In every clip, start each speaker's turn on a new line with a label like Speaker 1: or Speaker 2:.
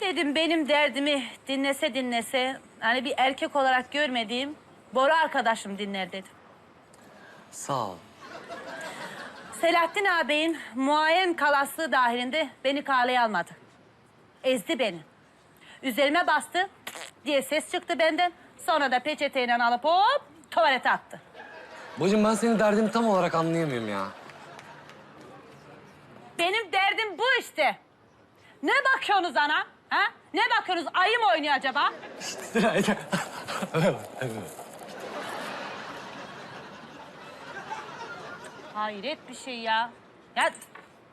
Speaker 1: Dedim benim derdimi dinlese dinlese, hani bir erkek olarak görmediğim Bora arkadaşım dinler dedim.
Speaker 2: Sağ ol.
Speaker 1: Selahattin ağabeyin muayen kalaslığı dahilinde beni kaleye almadı. Ezdi beni. Üzerime bastı diye ses çıktı benden. Sonra da peçeteyle alıp hop tuvalete attı.
Speaker 2: Bacım ben senin derdini tam olarak anlayamıyorum ya.
Speaker 1: Benim derdim bu işte. Ne bakıyorsunuz ana? Ha? Ne bakıyorsunuz? Ayı mı oynuyor acaba? Hayret bir şey ya. Ya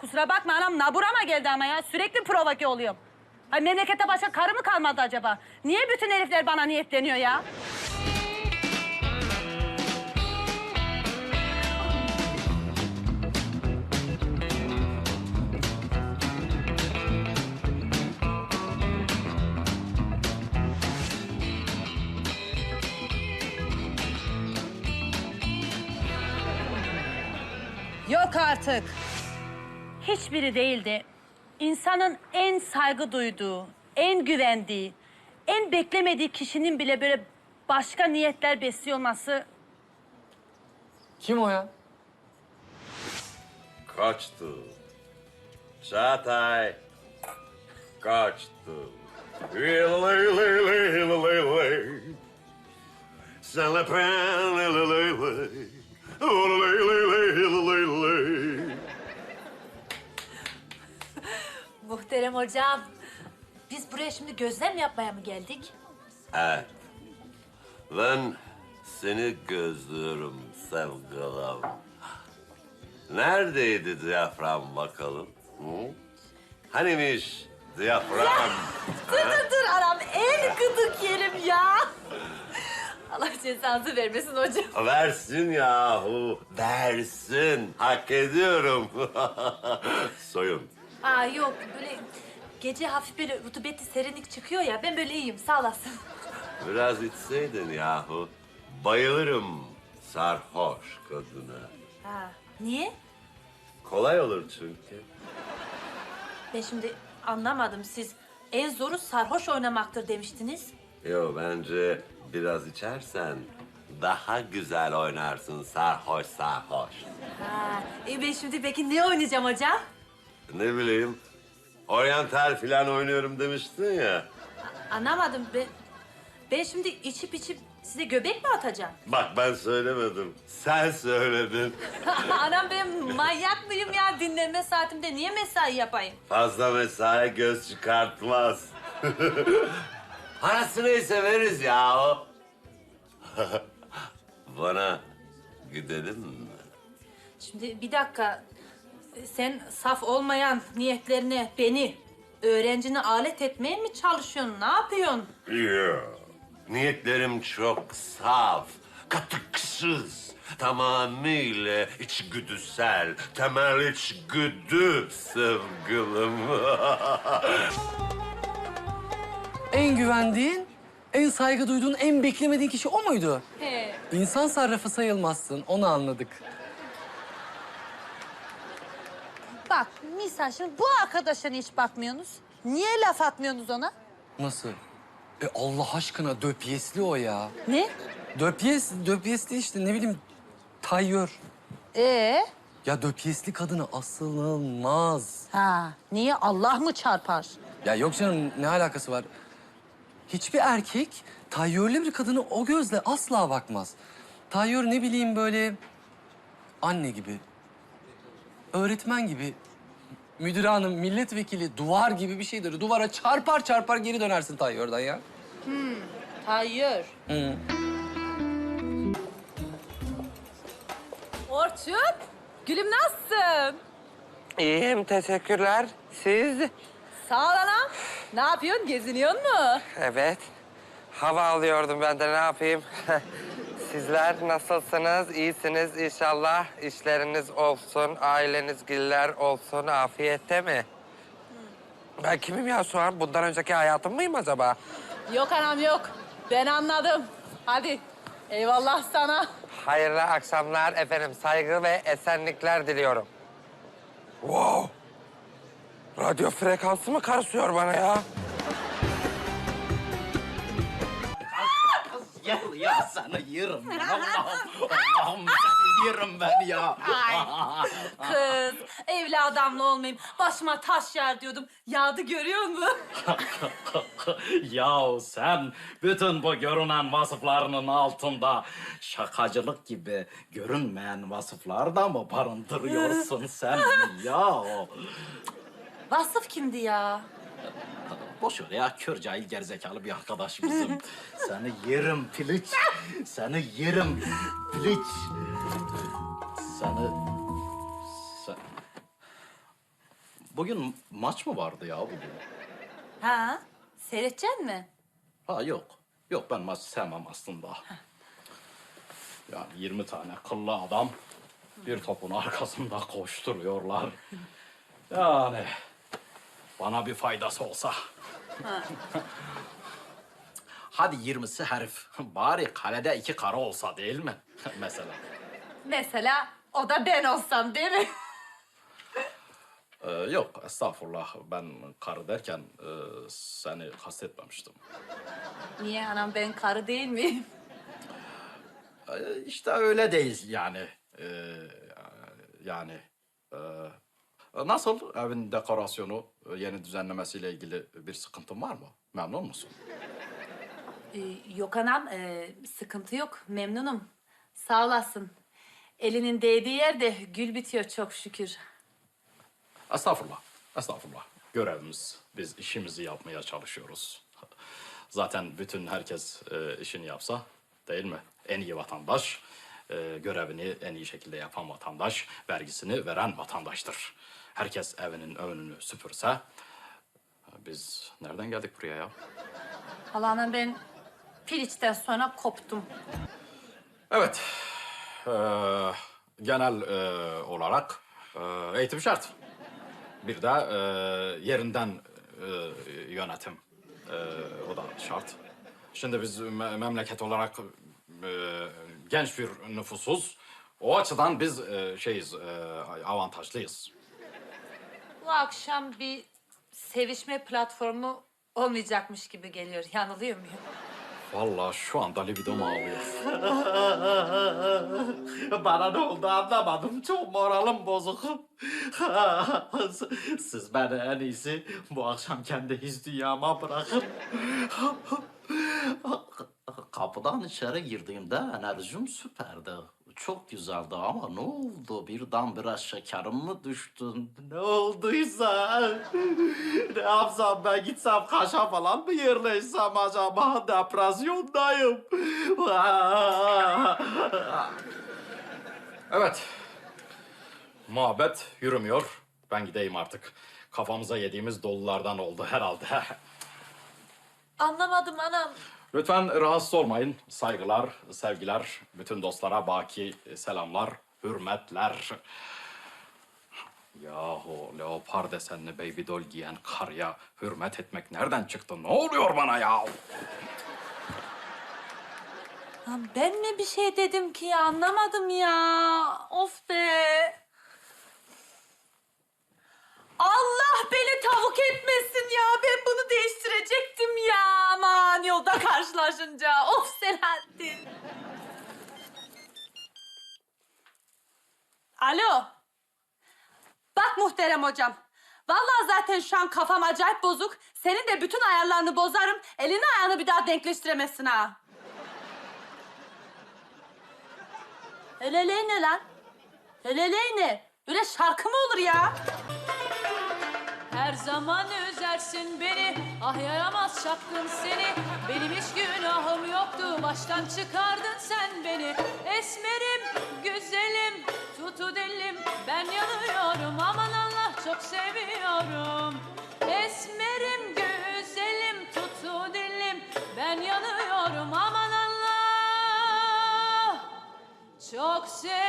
Speaker 1: kusura bakma anam naburama geldi ama ya. Sürekli provoke oluyorum. Ay memlekete başka karı mı kalmadı acaba? Niye bütün herifler bana niyetleniyor ya? Yok artık. Hiçbiri değildi. İnsanın en saygı duyduğu, en güvendiği, en beklemediği kişinin bile böyle başka niyetler besliyor olması
Speaker 2: Kim o ya?
Speaker 3: Kaçtı. Çağatay. Kaçtı. Lay
Speaker 4: Muhterem hocam, biz buraya şimdi gözlem yapmaya mı geldik?
Speaker 3: Evet. Ben seni gözlüyorum sevgilim. Neredeydi diyafram bakalım? Hı? Hanimiş diyafram?
Speaker 4: Dur dur dur anam, en gıdık. Allah cezanızı vermesin hocam.
Speaker 3: Versin yahu, versin. Hak ediyorum. Soyun.
Speaker 4: Aa yok, böyle gece hafif böyle rutubetli serinlik çıkıyor ya, ben böyle iyiyim, sağ olasın.
Speaker 3: Biraz içseydin yahu. Bayılırım sarhoş kadına.
Speaker 4: Ha, niye?
Speaker 3: Kolay olur çünkü.
Speaker 4: Ben şimdi anlamadım, siz en zoru sarhoş oynamaktır demiştiniz.
Speaker 3: Yo bence biraz içersen daha güzel oynarsın sarhoş sarhoş.
Speaker 4: Ha, e ben şimdi peki ne oynayacağım hocam?
Speaker 3: Ne bileyim, oryantal falan oynuyorum demiştin ya.
Speaker 4: Anlamadım, ben, ben şimdi içip içip size göbek mi atacağım?
Speaker 3: Bak ben söylemedim, sen söyledin.
Speaker 4: Anam ben manyak mıyım ya? Dinlenme saatimde niye mesai yapayım?
Speaker 3: Fazla mesai göz çıkartmaz. Parası neyse veririz ya. Bana gidelim mi?
Speaker 4: Şimdi bir dakika. Sen saf olmayan niyetlerine beni, öğrencini alet etmeye mi çalışıyorsun? Ne yapıyorsun?
Speaker 3: Yok. Niyetlerim çok saf, katıksız, tamamıyla içgüdüsel, temel içgüdü sevgilim.
Speaker 2: En güvendiğin, en saygı duyduğun, en beklemediğin kişi o muydu?
Speaker 4: He.
Speaker 2: İnsan sarrafı sayılmazsın, onu anladık.
Speaker 1: Bak misal şimdi bu arkadaşa hiç bakmıyorsunuz. Niye laf atmıyorsunuz ona?
Speaker 2: Nasıl? E Allah aşkına döpyesli o ya.
Speaker 1: Ne?
Speaker 2: Döpyes, döpyesli işte ne bileyim tayyör.
Speaker 1: Ee?
Speaker 2: Ya döpyesli kadına asılılmaz.
Speaker 1: Ha, niye Allah mı çarpar?
Speaker 2: Ya yok canım ne alakası var? Hiçbir erkek tayyörlü bir kadını o gözle asla bakmaz. Tayyör ne bileyim böyle anne gibi, öğretmen gibi, müdür hanım, milletvekili, duvar gibi bir şeydir. Duvara çarpar çarpar geri dönersin tayyörden ya.
Speaker 4: Hayır.
Speaker 2: Hı.
Speaker 4: Orçun, gülüm nasılsın?
Speaker 5: İyiyim, teşekkürler. Siz?
Speaker 4: Sağ ol anam. Ne yapıyorsun? Geziniyor mu?
Speaker 5: Evet. Hava alıyordum ben de ne yapayım? Sizler nasılsınız? İyisiniz inşallah. İşleriniz olsun, aileniz giller olsun. Afiyette mi? Ben kimim ya şu an? Bundan önceki hayatım mıyım acaba?
Speaker 4: Yok anam yok. Ben anladım. Hadi. Eyvallah sana.
Speaker 5: Hayırlı akşamlar efendim. Saygı ve esenlikler diliyorum. Wow! Radyo frekansı mı karışıyor bana ya?
Speaker 6: Gel ya sana yerim ya. Allah'ım, Allah'ım ben ya.
Speaker 4: Ay kız, evli adamla olmayayım. Başıma taş yer diyordum. Yağdı görüyor musun?
Speaker 6: Yahu sen bütün bu görünen vasıflarının altında şakacılık gibi görünmeyen vasıflar da mı barındırıyorsun sen ya?
Speaker 4: Vasıf kimdi ya?
Speaker 6: Boş ver ya kör cahil gerizekalı bir arkadaş bizim. Seni yerim piliç. Seni yerim piliç. Seni... Sen... Bugün maç mı vardı ya bugün?
Speaker 4: Ha? Seyredecek mi?
Speaker 6: Ha yok. Yok ben maç sevmem aslında. Yani 20 tane kıllı adam bir topun arkasında koşturuyorlar. Yani bana bir faydası olsa. Hadi 20'si herif. Bari kalede iki kara olsa değil mi? Mesela.
Speaker 4: Mesela o da ben olsam değil mi?
Speaker 6: Ee, yok estağfurullah. Ben karı derken e, seni kastetmemiştim.
Speaker 4: Niye anam ben karı değil miyim?
Speaker 6: Ee, İşte öyle değil yani. Ee, yani e, nasıl evin dekorasyonu e, yeni düzenlemesiyle ilgili bir sıkıntın var mı? Memnun musun?
Speaker 4: Ee, yok anam, ee, sıkıntı yok. Memnunum. Sağ olasın. Elinin değdiği yerde gül bitiyor çok şükür.
Speaker 6: Estağfurullah. Estağfurullah. Görevimiz. Biz işimizi yapmaya çalışıyoruz. Zaten bütün herkes e, işini yapsa değil mi? En iyi vatandaş, e, görevini en iyi şekilde yapan vatandaş, vergisini veren vatandaştır. Herkes evinin önünü süpürse, biz nereden geldik buraya ya?
Speaker 4: Valla anam ben piliçten sonra koptum.
Speaker 6: Evet, e, genel e, olarak e, eğitim şart. Bir de e, yerinden e, yönetim. E, o da şart. Şimdi biz me- memleket olarak e, genç bir nüfusuz. O açıdan biz e, şeyiz, e, avantajlıyız.
Speaker 4: Bu akşam bir sevişme platformu olmayacakmış gibi geliyor. Yanılıyor muyum?
Speaker 6: Vallahi şu anda libidom ağlıyor. Bana ne oldu anlamadım. Çok moralim bozuk. Siz beni en iyisi bu akşam kendi his dünyama bırakın. Kapıdan içeri girdiğimde enerjim süperdi. Çok güzeldi ama ne oldu? Birden biraz şekerim mi düştü? Ne olduysa? ne yapsam ben gitsem kaşa falan mı yerleşsem acaba? Depresyondayım. evet. Muhabbet yürümüyor. Ben gideyim artık. Kafamıza yediğimiz dolulardan oldu herhalde.
Speaker 4: Anlamadım anam.
Speaker 6: Lütfen rahatsız olmayın. Saygılar, sevgiler, bütün dostlara baki selamlar, hürmetler. Yahu leopar desenli baby doll giyen karıya hürmet etmek nereden çıktı? Ne oluyor bana ya?
Speaker 4: Lan ben mi bir şey dedim ki ya anlamadım ya. Of be. Allah beni tavuk etmesin ya. Ben bunu değiştirecektim ya. Aman yolda karşılaşınca. Of Selahattin. Alo. Bak muhterem hocam. Vallahi zaten şu an kafam acayip bozuk. Senin de bütün ayarlarını bozarım. Elini ayağını bir daha denkleştiremezsin ha. Heleley ne lan? Heleley ne? Öyle şarkı mı olur ya? Zaman üzersin beni, ah yaramaz şapkın seni. Benim hiç günahım yoktu, baştan çıkardın sen beni. Esmerim, güzelim, tutu dilim, ben yanıyorum. Aman Allah çok seviyorum. Esmerim, güzelim, tutu dilim, ben yanıyorum. Aman Allah çok seviyorum.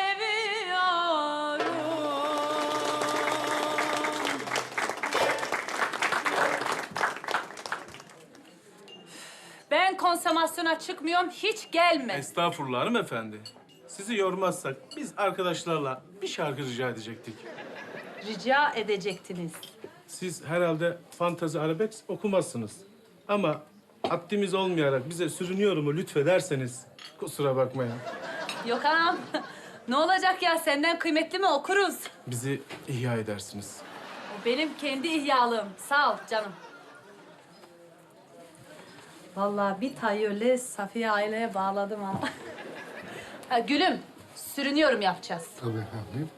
Speaker 4: konsomasyona çıkmıyorum, hiç gelme.
Speaker 7: Estağfurullah hanımefendi. Sizi yormazsak biz arkadaşlarla bir şarkı rica edecektik.
Speaker 4: Rica edecektiniz.
Speaker 7: Siz herhalde fantazi arabesk okumazsınız. Ama haddimiz olmayarak bize sürünüyorumu lütfederseniz kusura bakmayın.
Speaker 8: Yok anam. Ne olacak ya? Senden kıymetli mi? Okuruz.
Speaker 7: Bizi ihya edersiniz.
Speaker 8: O benim kendi ihyalım. Sağ ol canım. Vallahi bir tayı öyle Safiye aileye bağladım ha. ha gülüm, sürünüyorum yapacağız.
Speaker 4: Tabii efendim.